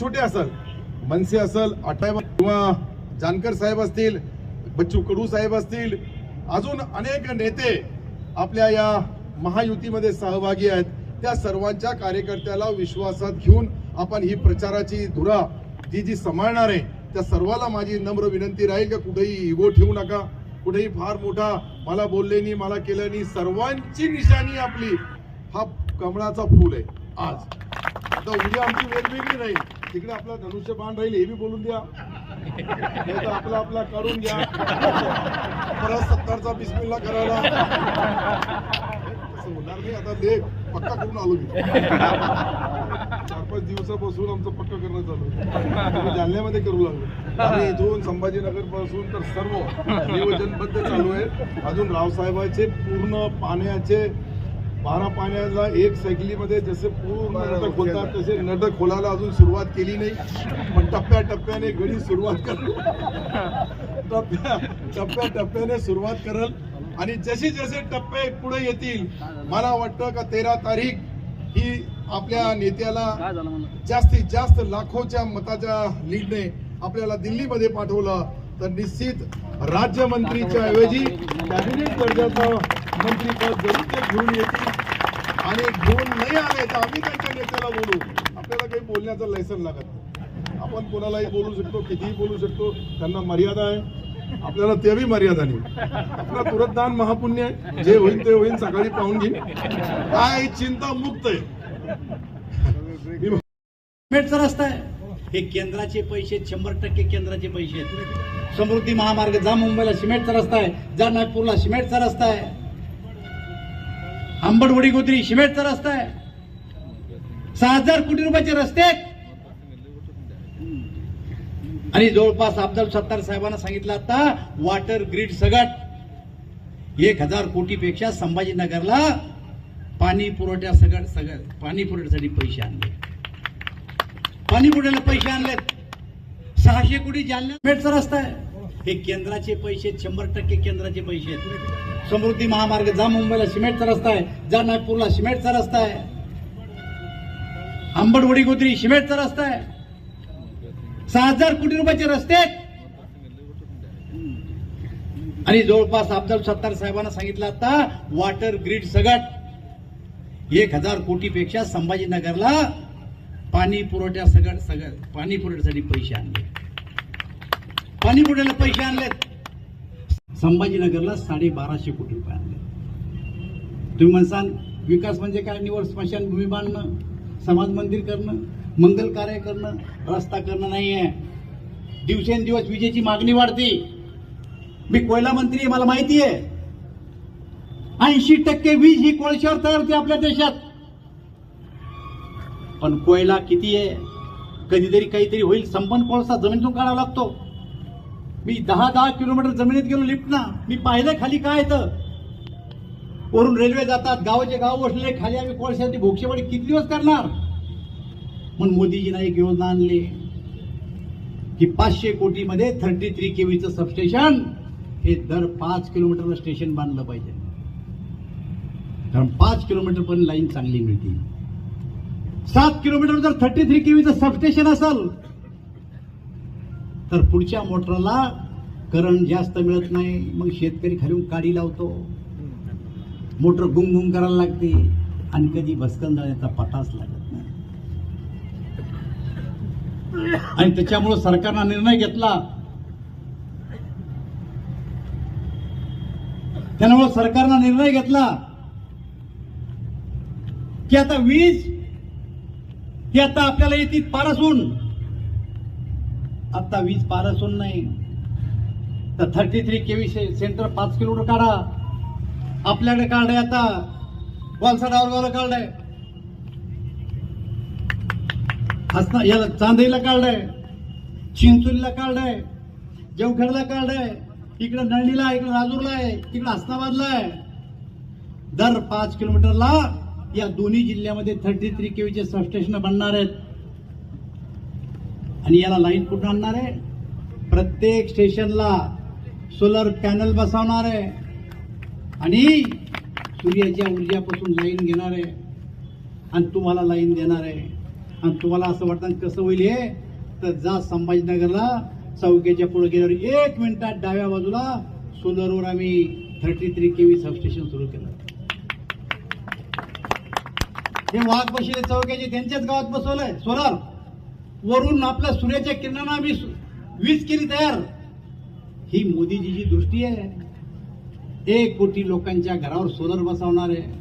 छोटे असल मनसे असल अटाय किंवा जानकर साहेब असतील बच्चू कडू साहेब असतील अजून अनेक नेते आपल्या या महायुतीमध्ये सहभागी आहेत. त्या सर्वांच्या कार्यकर्त्याला विश्वासात घेऊन आपण ही प्रचाराची धुरा जी जी सांभाळणार आहे त्या सर्वाला माझी नम्र विनंती राहील का कुठेही इगो ठेवू नका कुठेही फार मोठा मला बोलले नाही मला केलं नाही सर्वांची निशाणी आपली हा कमळाचा फूल आहे आज. आता उद्या आमची वेगवेगळी राहील. तिकडे आपला धनुष्यबाण राहील हे बी बोलून द्या. नाही तर आपला आपला करून घ्या. परत सत्तरचा बिस्मिल्ला करायला. असं होणार नाही. आता लेख पक्का करून आलो मी. चार पाच दिवसापासून आमचं पक्का करणं चालू आहे. जालन्यामध्ये करू लागलो. आणि इथून संभाजीनगरपासून तर सर्व नियोजनबद्ध चालू आहे. अजून रावसाहेबांचे पूर्ण पाण्याचे बारा पाण्याला एक सायकलीमध्ये जसे पूर्ण नट खोलतात तसे नट खोलायला अजून सुरुवात केली नाही. पण टप्प्या टप्प्याने गडी सुरुवात करू टप्प्या टप्प्या टप्प्याने सुरुवात करल. आणि जसे जसे टप्पे पुढे येतील मला वाटतं का तेरा तारीख ही आपल्या नेत्याला जास्तीत जास्त लाखोच्या मताच्या लीडने आपल्याला दिल्लीमध्ये पाठवलं. तर निश्चित राज्यमंत्रीच्या ऐवजी कॅबिनेट दर्जाचं मंत्रीपद जरूर ते घेऊन येतील. आणि गुण नाही आले तर आम्ही त्यांच्या नेत्याला बोलू. आपल्याला काही बोलण्याचं लायसन लागत नाही. आपण कोणालाही बोलू शकतो कितीही बोलू शकतो त्यांना मर्यादा आहे. आपल्याला त्याही मर्यादा नाही. आपला तुरतदान महापुण्य आहे. जे होईल ते होईल सकाळी पाहून घेईन. काय चिंता मुक्त आहे. रस्ता आहे. हे केंद्राचे पैसे आहेत, शंभर टक्के केंद्राचे पैसे आहेत. समृद्धी महामार्ग जा मुंबईला सिमेंटचा रस्ता आहे. जा नागपूरला सिमेंटचा रस्ता आहे. आंबडवडी गोत्री शिमेटचा रस्ता आहे. सहा हजार कोटी रुपयाचे रस्ते आहेत. आणि जवळपास अब्दुल सत्तार साहेबांना सांगितलं आता वॉटर ग्रीड सगट. एक हजार कोटीपेक्षा संभाजीनगरला पाणी पुरवठ्या सगळ सगळं पाणी पुरवठ्यासाठी पैसे आणले. पाणी पुरवठ्याला पैसे आणलेत सहाशे कोटी जालन्यात रस्ता आहे. हे केंद्राचे पैसे आहेत, शंभर टक्के केंद्राचे पैसे आहेत. समृद्धी महामार्ग जा मुंबईला सिमेंटचा रस्ता आहे जा नागपूरला सिमेंटचा रस्ता आहे. आंबडवडी गोत्री सिमेंटचा रस्ता आहे. सहा हजार कोटी रुपयाचे रस्ते आहेत. आणि जवळपास अब्दुल सत्तार साहेबांना सांगितलं आता वॉटर ग्रीड सगट. एक हजार कोटीपेक्षा संभाजीनगरला पाणी पुरवठ्या सगळ सगळं पाणी पुरवठ्यासाठी पैसे आणले. पाणी पुरवठ्याला पैसे आणलेत. संभाजीनगरला साडेबाराशे कोटी रुपये आणले. तुम्ही म्हणसाल विकास म्हणजे काय? निवड स्मशानभूमी बांधणं समाज मंदिर करणं मंगल कार्य करणं रस्ता करणं नाही आहे दिवसेंदिवस विजेची मागणी वाढते. मी कोयला मंत्री आहे मला माहिती आहे. ऐंशी टक्के वीज ही कोळशावर तयार होते आपल्या देशात. पण कोयला किती आहे? कधीतरी काहीतरी होईल. संपन्न कोळसा जमिनीतून काढावा लागतो. मी दहा दहा किलोमीटर जमिनीत गेलो लिफ्टनं मी पाहिलं खाली काय तर. वरून रेल्वे जातात गावाचे गाव बसले खाली आम्ही कोळशाची भोक्षेवाडी किती दिवस करणार? म्हणून मोदीजीने एक योजना आणली. की पाचशे कोटीमध्ये थर्टी थ्री केवीचं सबस्टेशन हे दर पाच किलोमीटरला स्टेशन बांधलं पाहिजे. कारण पाच किलोमीटर पण लाईन चांगली मिळते सात किलोमीटर जर थर्टी थ्री केवीचं सबस्टेशन असेल तर पुढच्या मोटरला करंट जास्त मिळत नाही मग शेतकरी खालून काडी लावतो. मोटर गुंग गुंग करायला लागते आणि कधी भस्कन जाण्याचा पटाच लागत नाही. आणि त्याच्यामुळे सरकारनं निर्णय घेतला. त्यामुळे सरकारनं निर्णय घेतला की आता वीज ही आता आपल्याला येते पारासून. आता वीज पारसून नाही. तर थर्टी थ्री केवी सेंटर पाच किलोमीटर काढा. आपल्याकडे कार्ड आहे आता. वालसा डावरगावला आहे हसना याला चांदईला आहे चिंचोलीला काढाय जवखेडला आहे इकडे नळणीला इकडे राजूरला आहे तिकडे हसनाबादला आहे. दर पाच किलोमीटरला या दोन्ही जिल्ह्यामध्ये थर्टी थ्री केवीचे सबस्टेशन बनणार आहेत. आणि याला लाईन कुठं आणणार आहे? प्रत्येक स्टेशनला सोलर पॅनल बसवणार आहे. आणि सूर्याच्या ऊर्जापासून लाईन घेणार आहे. आणि तुम्हाला लाईन देणार आहे. आणि तुम्हाला असं वाटतं कसं होईल हे? तर जा संभाजीनगरला चौक्याच्या पुढे गेल्यावर एक मिनिटात डाव्या बाजूला सोलरवर आम्ही थर्टी थ्री केवी सबस्टेशन सुरू केलं. हे वाघ बसले चौक्याचे त्यांच्याच गावात बसवलंय सोलर. वरून आपल्या सूर्याच्या किरणांना आम्ही वीज केली तयार. ही मोदीजीची दृष्टी आहे. एक कोटी लोकांच्या घरावर सोलर बसवणार आहे.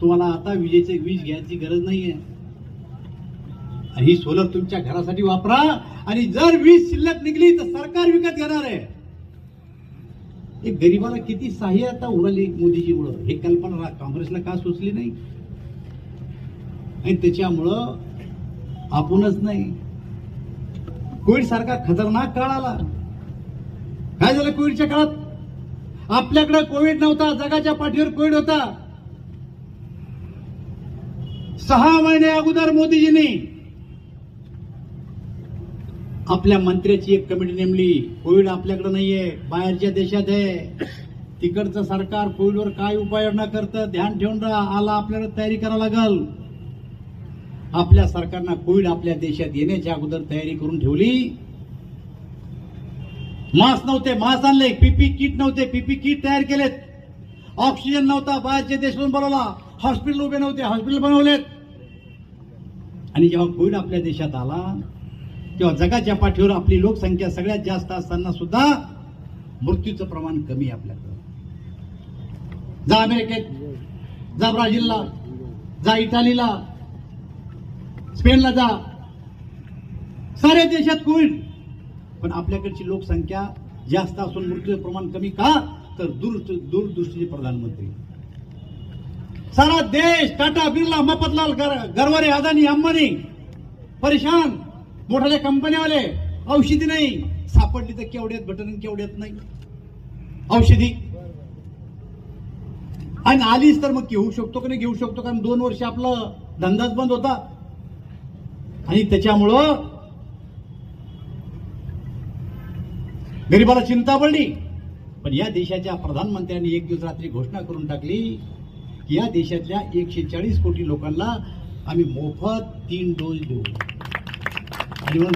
तुम्हाला आता विजेचे वीज घ्यायची गरज नाहीये. आणि ही सोलर तुमच्या घरासाठी वापरा. आणि जर वीज शिल्लक निघली तर सरकार विकत घेणार आहे. एक गरीबाला किती सहाय्यता उडाली मोदीजीमुळं? हे कल्पना काँग्रेसला का सुचली नाही? आणि त्याच्यामुळं आपणच नाही. कोविड सारखा खतरनाक काळ आला. काय झालं कोविडच्या काळात? आपल्याकडे कोविड नव्हता जगाच्या पाठीवर कोविड होता. सहा महिने अगोदर मोदीजींनी आपल्या मंत्र्याची एक कमिटी नेमली. कोविड आपल्याकडे नाहीये बाहेरच्या देशात आहे. तिकडचं सरकार कोविडवर काय उपाययोजना करतं ध्यान ठेवून राहा आला आपल्याला तयारी करावं लागल. आपल्या सरकारनं कोविड आपल्या देशात येण्याच्या अगोदर तयारी करून ठेवली. मास्क नव्हते मास्क आणले. पीपी किट नव्हते पीपी किट तयार केलेत. ऑक्सिजन नव्हता बाहेरचे देशातून बनवला हॉस्पिटल उभे नव्हते हॉस्पिटल बनवलेत. आणि जेव्हा कोविड आपल्या देशात आला तेव्हा जगाच्या पाठीवर आपली लोकसंख्या सगळ्यात जास्त असताना सुद्धा मृत्यूचं प्रमाण कमी आहे आपल्याकडं. जा अमेरिकेत जा ब्राझीलला जा इटालीला. स्पेनला जा. साऱ्या देशात कोविड. पण आपल्याकडची लोकसंख्या जास्त असून मृत्यूचं प्रमाण कमी का? तर दूर दूरदृष्टीचे प्रधानमंत्री. सारा देश टाटा बिर्ला मफतलाल गरवारे अदानी अंबानी परेशान. मोठ्या कंपन्यावाले औषधी नाही. सापडली तर केवढ्यात बटन केवढ्यात नाही. औषधी. आणि आलीच तर मग घेऊ शकतो का नाही? घेऊ शकतो कारण दोन वर्ष आपला धंदाच बंद होता. आणि त्याच्यामुळं गरीबाला चिंता पडली. पण या देशाच्या प्रधानमंत्र्यांनी एक दिवस रात्री घोषणा करून टाकली की या देशातल्या एकशे चाळीस कोटी लोकांना आम्ही मोफत तीन डोस देऊ. आणि म्हणून